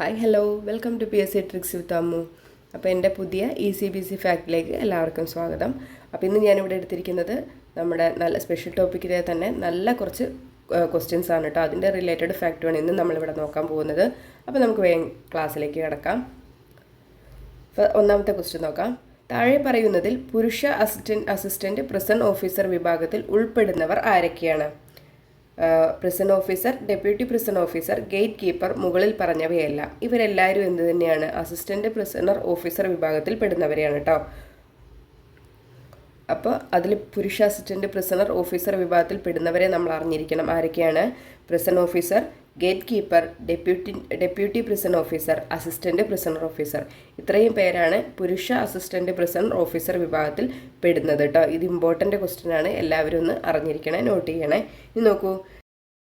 Hi hello welcome to P S C tricks with Ammu അപ്പോൾ എന്റെ പുതിയ E C B C ഫാക്ടിലേക്ക് എല്ലാവർക്കും സ്വാഗതം. അപ്പോൾ ഇന്ന് ഞാനിവിടെ എടുത്തിരിക്കുന്നത് നമ്മുടെ നല്ല സ്പെഷ്യൽ ടോപ്പിക്കിലെ തന്നെ നല്ല കുറച്ച് ക്വസ്റ്റ്യൻസ് ആണ് കേട്ടോ അതിന്റെ റിലേറ്റഡ് ഫാക്റ്റുമാണ് ഇന്ന് നമ്മളിവിടെ നോക്കാൻ പോകുന്നത്. അപ്പോൾ നമുക്ക് വേഗം ക്ലാസ്സിലേക്ക് കിടക്കാം. ഒന്നാമത്തെ ക്വസ്റ്റ്യൻ നോക്കാം. താഴെ പറയുന്നതിൽ പുരുഷ അസിസ്റ്റൻ അസിസ്റ്റന്റ് പ്രിസൺ ഓഫീസർ വിഭാഗത്തിൽ ഉൾപ്പെടുന്നവർ ആരൊക്കെയാണ്? Prison officer deputy prison officer gate keeper മുകളിൽ പറഞ്ഞവയല്ല. ഇവരെല്ലാവരും എന്ത് തന്നെയാണ്? അസിസ്റ്റന്റ് പ്രിസണർ ഓഫീസർ വിഭാഗത്തിൽ പെടുന്നവരെയാണ് കേട്ടോ അപ്പോൾ അതിൽ പുരുഷ അസിസ്റ്റന്റ് പ്രിസണർ ഓഫീസർ വിഭാഗത്തിൽ പെടുന്നവരെ നമ്മൾ അറിഞ്ഞിരിക്കണം ആരൊക്കെയാണ്? Prison officer gate keeper deputy deputy prison officer assistant prisoner officer ഇത്രയും പേരാണ് പുരുഷ അസിസ്റ്റന്റ് പ്രിസണർ ഓഫീസർ വിഭാഗത്തിൽ പെടുന്നത് കേട്ടോ ഇത് ഇമ്പോർട്ടന്റ് ക്വസ്റ്റ്യൻ ആണ്. എല്ലാവരും ഒന്ന് അറിഞ്ഞിരിക്കണേ നോട്ട് ചെയ്യണേ. ഇനി നോക്കൂ.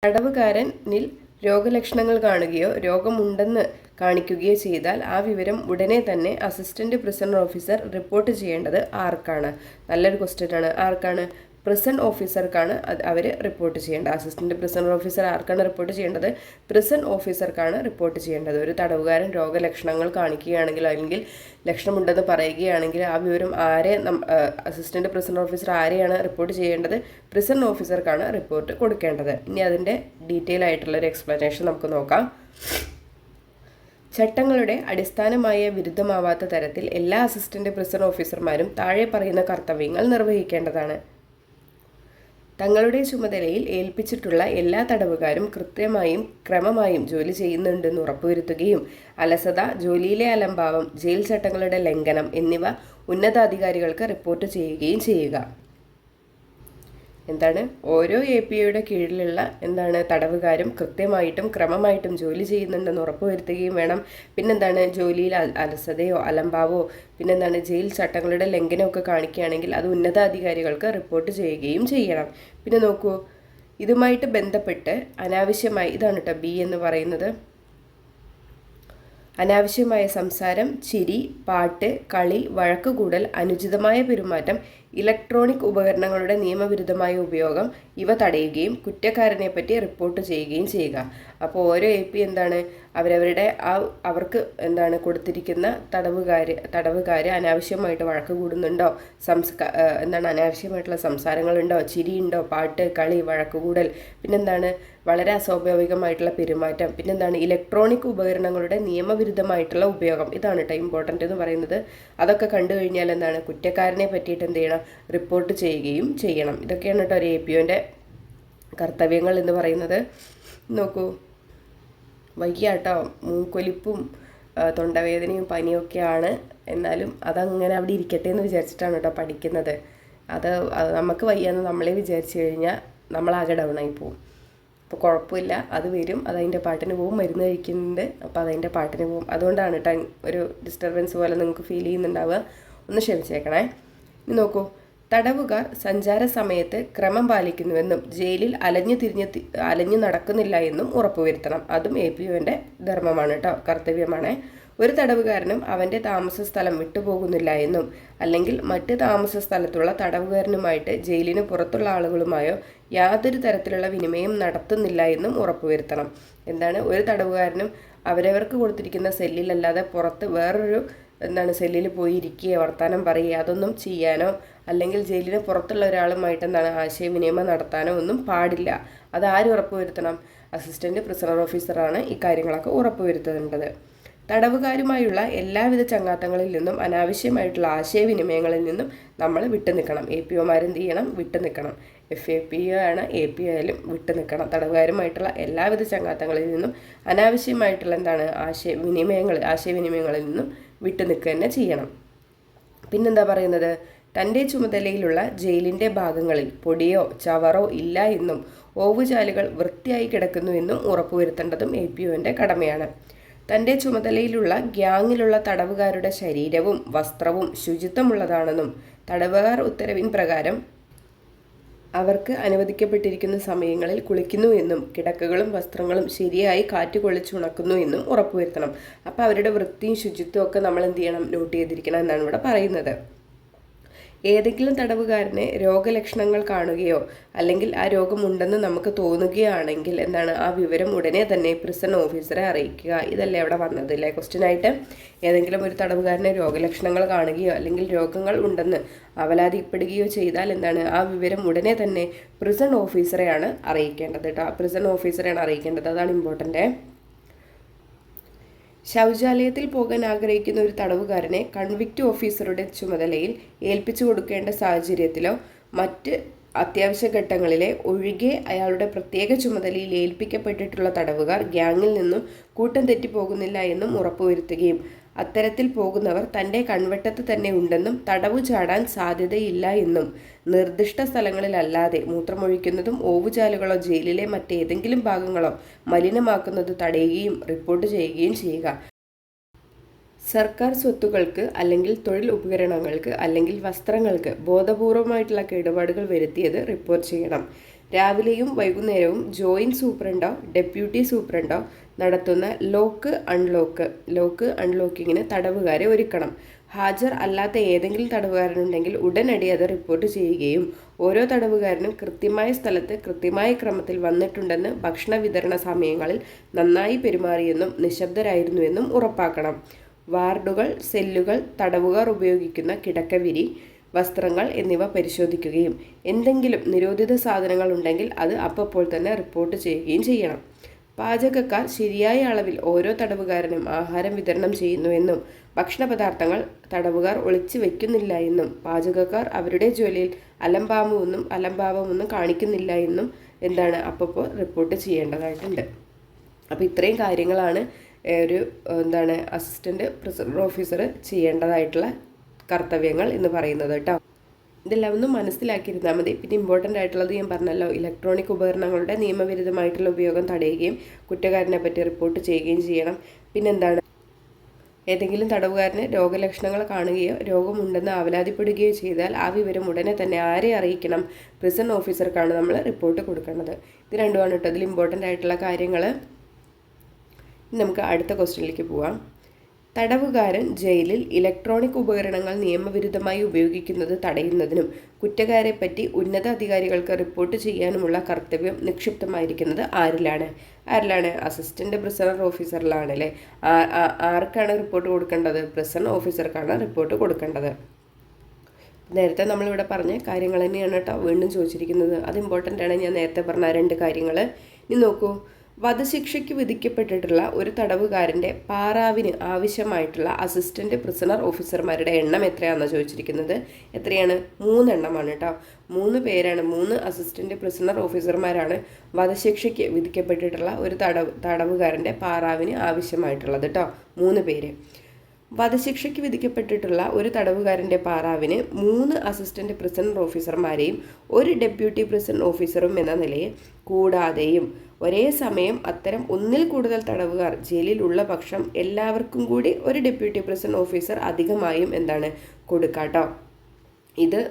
തടവുകാരനിൽ രോഗലക്ഷണങ്ങൾ കാണുകയോ രോഗമുണ്ടെന്ന് കാണിക്കുകയോ ചെയ്താൽ ആ വിവരം ഉടനെ തന്നെ അസിസ്റ്റന്റ് പ്രിസണർ ഓഫീസർ റിപ്പോർട്ട് ചെയ്യേണ്ടത് ആർക്കാണ്? നല്ലൊരു ക്വസ്റ്റ്യൻ ആണ്. ആർക്കാണ്? പ്രിസൺ ഓഫീസർക്കാണ് അവർ റിപ്പോർട്ട് ചെയ്യേണ്ടത്. അസിസ്റ്റന്റ് പ്രസന്റ് ഓഫീസർ ആർക്കാണ് റിപ്പോർട്ട് ചെയ്യേണ്ടത്? പ്രസന്റ് ഓഫീസർക്കാണ് റിപ്പോർട്ട് ചെയ്യേണ്ടത്. ഒരു തടവുകാരൻ രോഗലക്ഷണങ്ങൾ കാണിക്കുകയാണെങ്കിൽ അല്ലെങ്കിൽ ലക്ഷണമുണ്ടെന്ന് പറയുകയാണെങ്കിൽ ആ വിവരം ആരെ അസിസ്റ്റന്റ് പ്രസന്റ് ഓഫീസർ ആരെയാണ് റിപ്പോർട്ട് ചെയ്യേണ്ടത്? പ്രസന്റ് ഓഫീസർക്കാണ് റിപ്പോർട്ട് കൊടുക്കേണ്ടത്. ഇനി അതിന്റെ ഡീറ്റെയിൽ ആയിട്ടുള്ള ഒരു എക്സ്പ്ലനേഷൻ നമുക്ക് നോക്കാം. ചട്ടങ്ങളുടെ അടിസ്ഥാനമായ വിരുദ്ധമാവാത്ത തരത്തിൽ എല്ലാ അസിസ്റ്റന്റ് പ്രിസൺ ഓഫീസർമാരും താഴെ പറയുന്ന കർത്തവ്യങ്ങൾ നിർവഹിക്കേണ്ടതാണ്. തങ്ങളുടെ ചുമതലയിൽ ഏൽപ്പിച്ചിട്ടുള്ള എല്ലാ തടവുകാരും കൃത്യമായും ക്രമമായും ജോലി ചെയ്യുന്നുണ്ടെന്ന് ഉറപ്പുവരുത്തുകയും അലസത ജോലിയിലെ അലംഭാവം ജയിൽ ചട്ടങ്ങളുടെ ലംഘനം എന്നിവ ഉന്നതാധികാരികൾക്ക് റിപ്പോർട്ട് ചെയ്യുകയും ചെയ്യുക. എന്താണ്? ഓരോ എ പി ഐയുടെ കീഴിലുള്ള എന്താണ് തടവുകാരും കൃത്യമായിട്ടും ക്രമമായിട്ടും ജോലി ചെയ്യുന്നുണ്ടെന്ന് ഉറപ്പുവരുത്തുകയും വേണം. പിന്നെന്താണ്? ജോലിയിൽ അലസതയോ അലംഭാവോ പിന്നെന്താണ്? ജയിൽ ചട്ടങ്ങളുടെ ലംഘനമൊക്കെ കാണിക്കുകയാണെങ്കിൽ അത് ഉന്നതാധികാരികൾക്ക് റിപ്പോർട്ട് ചെയ്യുകയും ചെയ്യണം. പിന്നെ നോക്കൂ ഇതുമായിട്ട് ബന്ധപ്പെട്ട് അനാവശ്യമായി ഇതാണ് കേട്ടോ ബി എന്ന് പറയുന്നത്. അനാവശ്യമായ സംസാരം ചിരി പാട്ട് കളി വഴക്കുകൂടൽ അനുചിതമായ പെരുമാറ്റം ഇലക്ട്രോണിക് ഉപകരണങ്ങളുടെ നിയമവിരുദ്ധമായ ഉപയോഗം ഇവ തടയുകയും കുറ്റക്കാരനെപ്പറ്റി റിപ്പോർട്ട് ചെയ്യുകയും ചെയ്യുക. അപ്പോൾ ഓരോ എ പി എന്താണ്? അവരവരുടെ ആ അവർക്ക് എന്താണ് കൊടുത്തിരിക്കുന്ന തടവുകാർ തടവുകാർ അനാവശ്യമായിട്ട് വഴക്ക് കൂടുന്നുണ്ടോ? സംസ്കാ എന്താണ് അനാവശ്യമായിട്ടുള്ള സംസാരങ്ങളുണ്ടോ? ചിരിയുണ്ടോ? പാട്ട് കളി വഴക്കുകൂടൽ പിന്നെന്താണ്? വളരെ അസ്വാഭാവികമായിട്ടുള്ള പെരുമാറ്റം. പിന്നെന്താണ്? ഇലക്ട്രോണിക് ഉപകരണങ്ങളുടെ നിയമവിരുദ്ധമായിട്ടുള്ള ഉപയോഗം. ഇതാണ് കേട്ടോ ഇമ്പോർട്ടന്റ് എന്ന് പറയുന്നത്. അതൊക്കെ കണ്ടു കഴിഞ്ഞാൽ എന്താണ്? കുറ്റക്കാരനെ പറ്റിയിട്ട് എന്ത് ചെയ്യണം? റിപ്പോർട്ട് ചെയ്യുകയും ചെയ്യണം. ഇതൊക്കെയാണ് കേട്ടോ ഒരു എ പി ഒന്റെ കർത്തവ്യങ്ങൾ എന്ന് പറയുന്നത്. നോക്കൂ. വയ്യ കേട്ടോ മൂക്കൊലിപ്പും തൊണ്ടവേദനയും പനിയൊക്കെയാണ്. എന്നാലും അതങ്ങനെ അവിടെ ഇരിക്കട്ടെ എന്ന് വിചാരിച്ചിട്ടാണ് കേട്ടോ പഠിക്കുന്നത്. അത് നമുക്ക് വയ്യാന്ന് നമ്മളെ വിചാരിച്ചു കഴിഞ്ഞാൽ നമ്മളാകെ ഡൗൺ ആയി പോകും അപ്പോൾ കുഴപ്പമില്ല. അത് വരും. അതതിന്റെ പാട്ടിന് പോവും. മരുന്ന് കഴിക്കുന്നുണ്ട്. അപ്പോൾ അതതിന്റെ പാട്ടിന് പോവും. അതുകൊണ്ടാണ് കേട്ടോ ഒരു ഡിസ്റ്റർബൻസ് പോലെ നിങ്ങൾക്ക് ഫീൽ ചെയ്യുന്നുണ്ടാവുക. ഒന്ന് ക്ഷമിച്ചേക്കണേ. ഇനി നോക്കൂ. തടവുകാർ സഞ്ചാര സമയത്ത് ക്രമം പാലിക്കുന്നുവെന്നും ജയിലിൽ അലഞ്ഞു തിരിഞ്ഞ് അലഞ്ഞു നടക്കുന്നില്ല എന്നും ഉറപ്പുവരുത്തണം. അതും എ പി ഒന്റെ ധർമ്മമാണ് കേട്ടോ കർത്തവ്യമാണ്. ഒരു തടവുകാരനും അവന്റെ താമസ സ്ഥലം വിട്ടുപോകുന്നില്ല എന്നും അല്ലെങ്കിൽ മറ്റ് താമസ സ്ഥലത്തുള്ള തടവുകാരനുമായിട്ട് ജയിലിന് പുറത്തുള്ള ആളുകളുമായോ യാതൊരു തരത്തിലുള്ള വിനിമയം നടത്തുന്നില്ല എന്നും ഉറപ്പുവരുത്തണം. എന്താണ്? ഒരു തടവുകാരനും അവരവർക്ക് കൊടുത്തിരിക്കുന്ന സെല്ലിലല്ലാതെ പുറത്ത് വേറൊരു എന്താണ് സെല്ലിൽ പോയി ഇരിക്കുകയോ വർത്തമാനം പറയുക അതൊന്നും ചെയ്യാനോ അല്ലെങ്കിൽ ജയിലിന് പുറത്തുള്ള ഒരാളുമായിട്ട് എന്താണ് ആശയവിനിമയം നടത്താനോ ഒന്നും പാടില്ല. അത് ആര് ഉറപ്പുവരുത്തണം? അസിസ്റ്റന്റ് പ്രിസണർ ഓഫീസറാണ് ഇക്കാര്യങ്ങളൊക്കെ കാര്യങ്ങളൊക്കെ ഉറപ്പുവരുത്തേണ്ടത്. തടവുകാരുമായുള്ള എല്ലാവിധ ചങ്ങാത്തങ്ങളിൽ നിന്നും അനാവശ്യമായിട്ടുള്ള ആശയവിനിമയങ്ങളിൽ നിന്നും നമ്മൾ വിട്ടു നിൽക്കണം എ പി ഒമാരെന്ത് ചെയ്യണം? വിട്ടു നിൽക്കണം എഫ് എ പി ഒ ആണ് എ പി ആയാലും വിട്ടു നിൽക്കണം തടവുകാരുമായിട്ടുള്ള എല്ലാവിധ ചങ്ങാത്തങ്ങളിൽ നിന്നും അനാവശ്യമായിട്ടുള്ള എന്താണ് ആശയവിനിമയങ്ങൾ ആശയവിനിമയങ്ങളിൽ നിന്നും വിട്ടു നിൽക്കുക തന്നെ ചെയ്യണം. പിന്നെന്താ പറയുന്നത്? തന്റെ ചുമതലയിലുള്ള ജയിലിന്റെ ഭാഗങ്ങളിൽ പൊടിയോ ചവറോ ഇല്ല എന്നും ഓവുചാലുകൾ വൃത്തിയായി കിടക്കുന്നു എന്നും ഉറപ്പുവരുത്തേണ്ടതും എ പി ഒന്റെ കടമയാണ്. തന്റെ ചുമതലയിലുള്ള ഗ്യാങ്ങിലുള്ള തടവുകാരുടെ ശരീരവും വസ്ത്രവും ശുചിത്വമുള്ളതാണെന്നും തടവുകാർ ഉത്തരവിൻ പ്രകാരം അവർക്ക് അനുവദിക്കപ്പെട്ടിരിക്കുന്ന സമയങ്ങളിൽ കുളിക്കുന്നു എന്നും കിടക്കകളും വസ്ത്രങ്ങളും ശരിയായി കാറ്റ് കൊള്ളിച്ചുണക്കുന്നു എന്നും ഉറപ്പുവരുത്തണം. അപ്പോൾ അവരുടെ വൃത്തിയും ശുചിത്വവും ഒക്കെ നമ്മൾ എന്ത് ചെയ്യണം? നോട്ട് ചെയ്തിരിക്കണം എന്നാണ് ഇവിടെ പറയുന്നത്. ഏതെങ്കിലും തടവുകാരന് രോഗലക്ഷണങ്ങൾ കാണുകയോ അല്ലെങ്കിൽ ആ രോഗമുണ്ടെന്ന് നമുക്ക് തോന്നുകയാണെങ്കിൽ എന്താണ് ആ വിവരം ഉടനെ തന്നെ പ്രിസൺ ഓഫീസറെ അറിയിക്കുക. ഇതല്ലേ അവിടെ വന്നത് അല്ലേ ക്വസ്റ്റ്യനായിട്ട് ഏതെങ്കിലും ഒരു തടവുകാരന് രോഗലക്ഷണങ്ങൾ കാണുകയോ അല്ലെങ്കിൽ രോഗങ്ങൾ ഉണ്ടെന്ന് അവലാതിപ്പെടുകയോ ചെയ്താൽ എന്താണ് ആ വിവരം ഉടനെ തന്നെ പ്രിസൺ ഓഫീസറെയാണ് അറിയിക്കേണ്ടത് കേട്ടോ പ്രിസൺ ഓഫീസറെയാണ് അറിയിക്കേണ്ടത്. അതാണ് ഇമ്പോർട്ടന്റ് ശൗചാലയത്തിൽ പോകാൻ ആഗ്രഹിക്കുന്ന ഒരു തടവുകാരനെ കൺവിക്റ്റ് ഓഫീസറുടെ ചുമതലയിൽ ഏൽപ്പിച്ചു കൊടുക്കേണ്ട സാഹചര്യത്തിലോ മറ്റ് അത്യാവശ്യ ഘട്ടങ്ങളിലെ ഒഴികെ അയാളുടെ പ്രത്യേക ചുമതലയിൽ ഏൽപ്പിക്കപ്പെട്ടിട്ടുള്ള തടവുകാർ ഗ്യാങ്ങിൽ നിന്നും കൂട്ടം തെറ്റിപ്പോകുന്നില്ല എന്നും ഉറപ്പുവരുത്തുകയും അത്തരത്തിൽ പോകുന്നവർ തന്റെ കൺവെട്ടത്ത് തന്നെ ഉണ്ടെന്നും തടവു ചാടാൻ സാധ്യതയില്ല എന്നും നിർദ്ദിഷ്ട സ്ഥലങ്ങളിലല്ലാതെ മൂത്രമൊഴിക്കുന്നതും ഓവുചാലുകളോ ജയിലിലെ മറ്റേതെങ്കിലും ഭാഗങ്ങളോ മലിനമാക്കുന്നത് തടയുകയും റിപ്പോർട്ട് ചെയ്യുകയും ചെയ്യുക. സർക്കാർ സ്വത്തുക്കൾക്ക് അല്ലെങ്കിൽ തൊഴിൽ ഉപകരണങ്ങൾക്ക് അല്ലെങ്കിൽ വസ്ത്രങ്ങൾക്ക് ബോധപൂർവമായിട്ടുള്ള കേടുപാടുകൾ വരുത്തിയത് റിപ്പോർട്ട് ചെയ്യണം. രാവിലെയും വൈകുന്നേരവും ജോയിന്റ് സൂപ്രണ്ടോ ഡെപ്യൂട്ടി സൂപ്രണ്ടോ നടത്തുന്ന ലോക്ക് അൺലോക്ക് ലോക്ക് അൺലോക്കിങ്ങിന് തടവുകാരെ ഒരുക്കണം. ഹാജർ അല്ലാത്ത ഏതെങ്കിലും തടവുകാരനുണ്ടെങ്കിൽ ഉടനടി അത് റിപ്പോർട്ട് ചെയ്യുകയും ഓരോ തടവുകാരനും കൃത്യമായ സ്ഥലത്ത് കൃത്യമായ ക്രമത്തിൽ വന്നിട്ടുണ്ടെന്ന് ഭക്ഷണ വിതരണ സമയങ്ങളിൽ നന്നായി പെരുമാറിയെന്നും നിശബ്ദരായിരുന്നുവെന്നും ഉറപ്പാക്കണം. വാർഡുകൾ സെല്ലുകൾ തടവുകാർ ഉപയോഗിക്കുന്ന കിടക്കവിരി വസ്ത്രങ്ങൾ എന്നിവ പരിശോധിക്കുകയും എന്തെങ്കിലും നിരോധിത സാധനങ്ങൾ ഉണ്ടെങ്കിൽ അത് അപ്പോൾ തന്നെ റിപ്പോർട്ട് ചെയ്യുകയും ചെയ്യണം. പാചകക്കാർ ശരിയായ അളവിൽ ഓരോ തടവുകാരനും ആഹാരം വിതരണം ചെയ്യുന്നുവെന്നും ഭക്ഷണ പദാർത്ഥങ്ങൾ തടവുകാർ ഒളിച്ചു വയ്ക്കുന്നില്ല എന്നും പാചകക്കാർ അവരുടെ ജോലിയിൽ അലംഭാവമൊന്നും അലംഭാവമൊന്നും കാണിക്കുന്നില്ല എന്നും എന്താണ് അപ്പോൾ റിപ്പോർട്ട് ചെയ്യേണ്ടതായിട്ടുണ്ട്. അപ്പോൾ ഇത്രയും കാര്യങ്ങളാണ് ഒരു എന്താണ് അസിസ്റ്റന്റ് പ്രിസർവ് ഓഫീസർ ചെയ്യേണ്ടതായിട്ടുള്ള കർത്തവ്യങ്ങൾ എന്ന് പറയുന്നത് കേട്ടോ. ഇതെല്ലാം ഒന്ന് മനസ്സിലാക്കിയിരുന്നാൽ മതി. പിന്നെ ഇമ്പോർട്ടന്റ് ആയിട്ടുള്ളത് ഞാൻ പറഞ്ഞല്ലോ ഇലക്ട്രോണിക് ഉപകരണങ്ങളുടെ നിയമവിരുദ്ധമായിട്ടുള്ള ഉപയോഗം തടയുകയും കുറ്റക്കാരനെ പറ്റി റിപ്പോർട്ട് ചെയ്യുകയും ചെയ്യണം. പിന്നെന്താണ്? ഏതെങ്കിലും തടവുകാരന് രോഗലക്ഷണങ്ങൾ കാണുകയോ രോഗമുണ്ടെന്ന് അവലാതിപ്പെടുകയോ ചെയ്താൽ ആ വിവരം ഉടനെ തന്നെ ആരെ അറിയിക്കണം? പ്രിസൺ ഓഫീസർക്കാണ് നമ്മൾ റിപ്പോർട്ട് കൊടുക്കേണ്ടത്. ഇത് രണ്ടുമാണ് കേട്ടോ. അതിൽ ഇമ്പോർട്ടന്റ് ആയിട്ടുള്ള കാര്യങ്ങൾ. നമുക്ക് അടുത്ത ക്വസ്റ്റ്യനിലേക്ക് പോവാം. തടവുകാരൻ ജയിലിൽ ഇലക്ട്രോണിക് ഉപകരണങ്ങൾ നിയമവിരുദ്ധമായി ഉപയോഗിക്കുന്നത് തടയുന്നതിനും കുറ്റക്കാരെപ്പറ്റി ഉന്നത അധികാരികൾക്ക് റിപ്പോർട്ട് ചെയ്യാനുമുള്ള കർത്തവ്യം നിക്ഷിപ്തമായിരിക്കുന്നത് ആരിലാണ്? ആരിലാണ്? അസിസ്റ്റന്റ് പ്രിസണർ ഓഫീസറിലാണ് അല്ലേ ആർക്കാണ് റിപ്പോർട്ട് കൊടുക്കേണ്ടത്? പ്രിസൺ ഓഫീസർക്കാണ് റിപ്പോർട്ട് കൊടുക്കേണ്ടത്. നേരത്തെ നമ്മളിവിടെ പറഞ്ഞ കാര്യങ്ങൾ തന്നെയാണ് കേട്ടോ വീണ്ടും ചോദിച്ചിരിക്കുന്നത്. അത് ഇമ്പോർട്ടന്റ് ആണ്. ഞാൻ നേരത്തെ പറഞ്ഞ രണ്ട് കാര്യങ്ങൾ. ഇനി നോക്കൂ. വധശിക്ഷയ്ക്ക് വിധിക്കപ്പെട്ടിട്ടുള്ള ഒരു തടവുകാരന്റെ പാറാവിന് ആവശ്യമായിട്ടുള്ള അസിസ്റ്റന്റ് പ്രിസണർ ഓഫീസർമാരുടെ എണ്ണം എത്രയാണെന്ന് ചോദിച്ചിരിക്കുന്നത്? എത്രയാണ്? മൂന്നെണ്ണമാണ് കേട്ടോ മൂന്ന് പേരാണ് മൂന്ന് അസിസ്റ്റന്റ് പ്രിസണർ ഓഫീസർമാരാണ് വധശിക്ഷയ്ക്ക് വിധിക്കപ്പെട്ടിട്ടുള്ള ഒരു തടവ് തടവുകാരന്റെ പാറാവിന് ആവശ്യമായിട്ടുള്ളത് കേട്ടോ മൂന്ന് പേര്. വധശിക്ഷയ്ക്ക് വിധിക്കപ്പെട്ടിട്ടുള്ള ഒരു തടവുകാരന്റെ പാറാവിന് മൂന്ന് അസിസ്റ്റന്റ് പ്രിസണർ ഓഫീസർമാരെയും ഒരു ഡെപ്യൂട്ടി പ്രിസൺ ഓഫീസറും എന്ന നിലയിൽ കൂടാതെയും ഒരേ സമയം അത്തരം ഒന്നിൽ കൂടുതൽ തടവുകാർ ജയിലിലുള്ള പക്ഷം എല്ലാവർക്കും കൂടി ഒരു ഡെപ്യൂട്ടി പ്രസിഡന്റ് ഓഫീസർ അധികമായും എന്താണ് കൊടുക്കാട്ടോ. ഇത്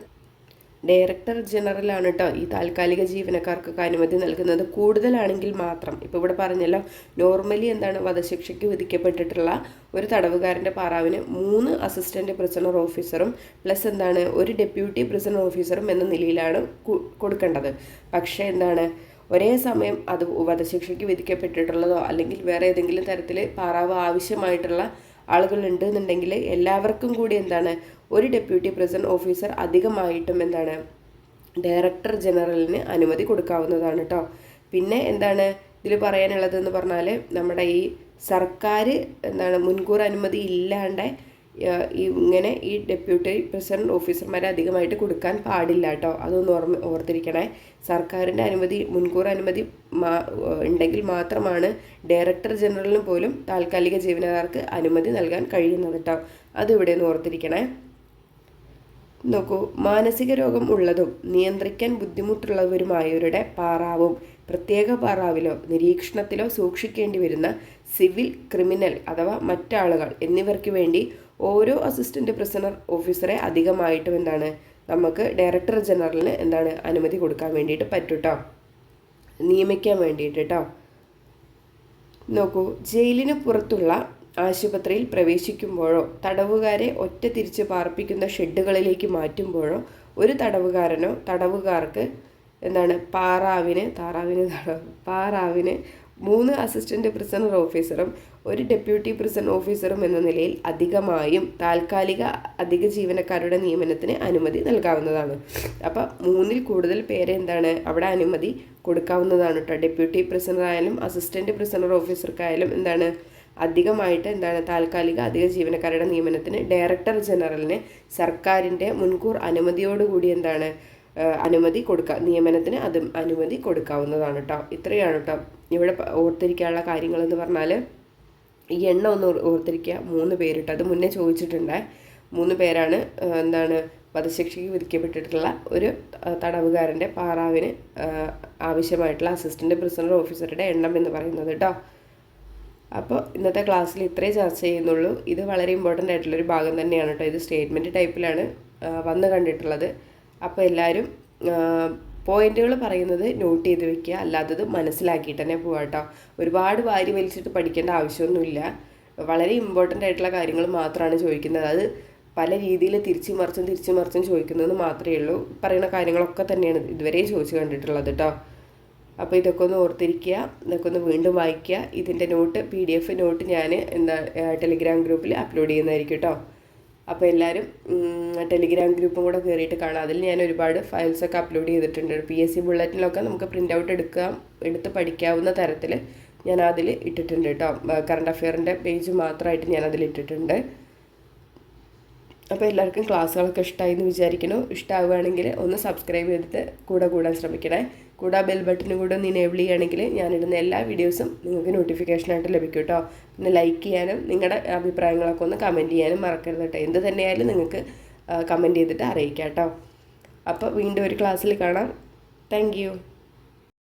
ഡയറക്ടർ ജനറലാണ് കേട്ടോ ഈ താൽക്കാലിക ജീവനക്കാർക്കൊക്കെ അനുമതി നൽകുന്നത് കൂടുതലാണെങ്കിൽ മാത്രം. ഇപ്പോൾ ഇവിടെ പറഞ്ഞല്ലോ നോർമലി എന്താണ് വധശിക്ഷയ്ക്ക് വിധിക്കപ്പെട്ടിട്ടുള്ള ഒരു തടവുകാരന്റെ പാറാവിന് മൂന്ന് അസിസ്റ്റന്റ് പ്രിസണർ ഓഫീസറും പ്ലസ് എന്താണ് ഒരു ഡെപ്യൂട്ടി പ്രിസണർ ഓഫീസറും എന്ന നിലയിലാണ് കൊടുക്കേണ്ടത്. പക്ഷേ എന്താണ് ഒരേ സമയം അത് വധശിക്ഷയ്ക്ക് വിധിക്കപ്പെട്ടിട്ടുള്ളതോ അല്ലെങ്കിൽ വേറെ ഏതെങ്കിലും തരത്തിൽ പാറാവ് ആവശ്യമായിട്ടുള്ള ആളുകൾ ഉണ്ടെന്നുണ്ടെങ്കിൽ എല്ലാവർക്കും കൂടി എന്താണ് ഒരു ഡെപ്യൂട്ടി പ്രസിഡന്റ് ഓഫീസർ അധികമായിട്ടും എന്താണ് ഡയറക്ടർ ജനറലിന് അനുമതി കൊടുക്കാവുന്നതാണ് കേട്ടോ പിന്നെ എന്താണ് ഇതിൽ പറയാനുള്ളതെന്ന് പറഞ്ഞാൽ നമ്മുടെ ഈ സർക്കാർ എന്താണ് മുൻകൂർ അനുമതി ഇല്ലാണ്ട് ഇങ്ങനെ ഈ ഡെപ്യൂട്ടി പ്രസിഡന്റ് ഓഫീസർമാരെ അധികമായിട്ട് കൊടുക്കാൻ പാടില്ല കേട്ടോ. അതൊന്ന് ഓർമ്മ ഓർത്തിരിക്കണേ. സർക്കാരിന്റെ അനുമതി മുൻകൂർ അനുമതി ഉണ്ടെങ്കിൽ മാത്രമാണ് ഡയറക്ടർ ജനറലിന് പോലും താൽക്കാലിക ജീവനക്കാർക്ക് അനുമതി നൽകാൻ കഴിയുന്നത് കേട്ടോ. അതിവിടെ നിന്ന് ഓർത്തിരിക്കണേ. നോക്കൂ മാനസിക രോഗം ഉള്ളതും നിയന്ത്രിക്കാൻ ബുദ്ധിമുട്ടുള്ളവരുമായവരുടെ പാറാവും. പ്രത്യേക പാറാവിലോ നിരീക്ഷണത്തിലോ സൂക്ഷിക്കേണ്ടി വരുന്ന സിവിൽ ക്രിമിനൽ അഥവാ മറ്റാളുകൾ എന്നിവർക്ക് വേണ്ടി ഓരോ അസിസ്റ്റന്റ് പ്രിസണർ ഓഫീസറെ അധികമായിട്ടും എന്താണ് നമുക്ക് ഡയറക്ടർ ജനറലിന് എന്താണ് അനുമതി കൊടുക്കാൻ വേണ്ടിയിട്ട് പറ്റൂട്ടോ. നിയമിക്കാൻ വേണ്ടിയിട്ട് കേട്ടോ നോക്കൂ ജയിലിന് പുറത്തുള്ള ആശുപത്രിയിൽ പ്രവേശിക്കുമ്പോഴോ തടവുകാരെ ഒറ്റ തിരിച്ച് പാർപ്പിക്കുന്ന ഷെഡുകളിലേക്ക് മാറ്റുമ്പോഴോ ഒരു തടവുകാരനോ തടവുകാർക്ക് എന്താണ് പാറാവിന് താറാവിന് പാറാവിന് മൂന്ന് അസിസ്റ്റന്റ് പ്രിസണർ ഓഫീസറും ഒരു ഡെപ്യൂട്ടി പ്രിസൺ ഓഫീസറും എന്ന നിലയിൽ അധികമായും താൽക്കാലിക അധിക ജീവനക്കാരുടെ നിയമനത്തിന് അനുമതി നൽകാവുന്നതാണ്. അപ്പം മൂന്നിൽ കൂടുതൽ പേരെ എന്താണ് അവിടെ അനുമതി കൊടുക്കാവുന്നതാണ് കേട്ടോ ഡെപ്യൂട്ടി പ്രിസണർ ആയാലും അസിസ്റ്റന്റ് പ്രിസണർ ഓഫീസർക്കായാലും എന്താണ് അധികമായിട്ട് എന്താണ് താൽക്കാലിക അധിക ജീവനക്കാരുടെ നിയമനത്തിന് ഡയറക്ടർ ജനറലിന് സർക്കാരിന്റെ മുൻകൂർ അനുമതിയോടുകൂടി എന്താണ് അനുമതി കൊടുക്കുക നിയമനത്തിന് അത് അനുമതി കൊടുക്കാവുന്നതാണ് കേട്ടോ ഇത്രയാണ് കേട്ടോ ഇവിടെ ഓർത്തിരിക്കാനുള്ള കാര്യങ്ങളെന്ന് പറഞ്ഞാൽ ഈ എണ്ണ ഒന്ന് ഓർത്തിരിക്കുക. മൂന്ന് പേരിട്ട്. അത് മുന്നേ ചോദിച്ചിട്ടുണ്ട്. മൂന്ന് പേരാണ് എന്താണ് വധശിക്ഷയ്ക്ക് വിധിക്കപ്പെട്ടിട്ടുള്ള ഒരു തടവുകാരന്റെ പാറാവിന് ആവശ്യമായിട്ടുള്ള അസിസ്റ്റന്റ് പ്രിസണർ ഓഫീസറുടെ എണ്ണം എന്ന് പറയുന്നത് കേട്ടോ അപ്പോൾ ഇന്നത്തെ ക്ലാസ്സിൽ ഇത്രേ ചർച്ച ചെയ്യുന്നുള്ളൂ. ഇത് വളരെ ഇമ്പോർട്ടന്റ് ആയിട്ടുള്ളൊരു ഭാഗം തന്നെയാണ് കേട്ടോ ഇത് സ്റ്റേറ്റ്മെന്റ് ടൈപ്പിലാണ് വന്ന് കണ്ടിട്ടുള്ളത്. അപ്പോൾ എല്ലാവരും പോയിന്റുകൾ പറയുന്നത് നോട്ട് ചെയ്ത് വെക്കുക. അല്ലാത്തത് മനസ്സിലാക്കിയിട്ട് തന്നെ പോവാം കേട്ടോ. ഒരുപാട് വാരി വലിച്ചിട്ട് പഠിക്കേണ്ട ആവശ്യമൊന്നുമില്ല. വളരെ ഇമ്പോർട്ടന്റ് ആയിട്ടുള്ള കാര്യങ്ങൾ മാത്രമാണ് ചോദിക്കുന്നത്. അത് പല രീതിയിൽ തിരിച്ചു മറിച്ചും തിരിച്ചു മറിച്ചും ചോദിക്കുന്നതെന്ന് മാത്രമേ ഉള്ളൂ. പറയുന്ന കാര്യങ്ങളൊക്കെ തന്നെയാണ് ഇതുവരെ ചോദിച്ചു കണ്ടിട്ടുള്ളത് കേട്ടോ. അപ്പോൾ ഇതൊക്കെ ഒന്ന് ഓർത്തിരിക്കുക. ഇതൊക്കെ ഒന്ന് വീണ്ടും വായിക്കുക. ഇതിന്റെ note P D F note ഞാൻ എന്താ ടെലിഗ്രാം ഗ്രൂപ്പിൽ അപ്ലോഡ് ചെയ്യുന്നതായിരിക്കും കേട്ടോ. അപ്പോൾ എല്ലാവരും ടെലിഗ്രാം ഗ്രൂപ്പും കൂടെ കയറിയിട്ട് കാണാം. അതിൽ ഞാൻ ഒരുപാട് ഫയൽസൊക്കെ അപ്ലോഡ് ചെയ്തിട്ടുണ്ട്. പി എസ് സി ബുള്ളറ്റിലൊക്കെ നമുക്ക് പ്രിന്റ് ഔട്ട് എടുക്കാം എടുത്ത് പഠിക്കാവുന്ന തരത്തിൽ ഞാൻ അതിൽ ഇട്ടിട്ടുണ്ട് കേട്ടോ. കറണ്ട് അഫെയറിന്റെ പേജ് മാത്രമായിട്ട് ഞാൻ അതിൽ ഇട്ടിട്ടുണ്ട്. അപ്പോൾ എല്ലാവർക്കും ക്ലാസ്സുകളൊക്കെ ഇഷ്ടമായി എന്ന് വിചാരിക്കുന്നു. ഇഷ്ടമാവുകയാണെങ്കിൽ ഒന്ന് സബ്സ്ക്രൈബ് ചെയ്തിട്ട് കൂടെ കൂടാൻ ശ്രമിക്കണേ. കൂടെ ബെൽ ബട്ടനും കൂടെ ഒന്ന് ഇനേബിൾ ചെയ്യുകയാണെങ്കിൽ ഞാനിടുന്ന എല്ലാ വീഡിയോസും നിങ്ങൾക്ക് നോട്ടിഫിക്കേഷനായിട്ട് ലഭിക്കും കേട്ടോ പിന്നെ ലൈക്ക് ചെയ്യാനും നിങ്ങളുടെ അഭിപ്രായങ്ങളൊക്കെ ഒന്ന് കമന്റ് ചെയ്യാനും മറക്കരുത് കേട്ടോ എന്ത് തന്നെയായാലും നിങ്ങൾക്ക് കമന്റ് ചെയ്തിട്ട് അറിയിക്കാം കേട്ടോ അപ്പോൾ വീണ്ടും ഒരു ക്ലാസ്സിൽ കാണാം. താങ്ക്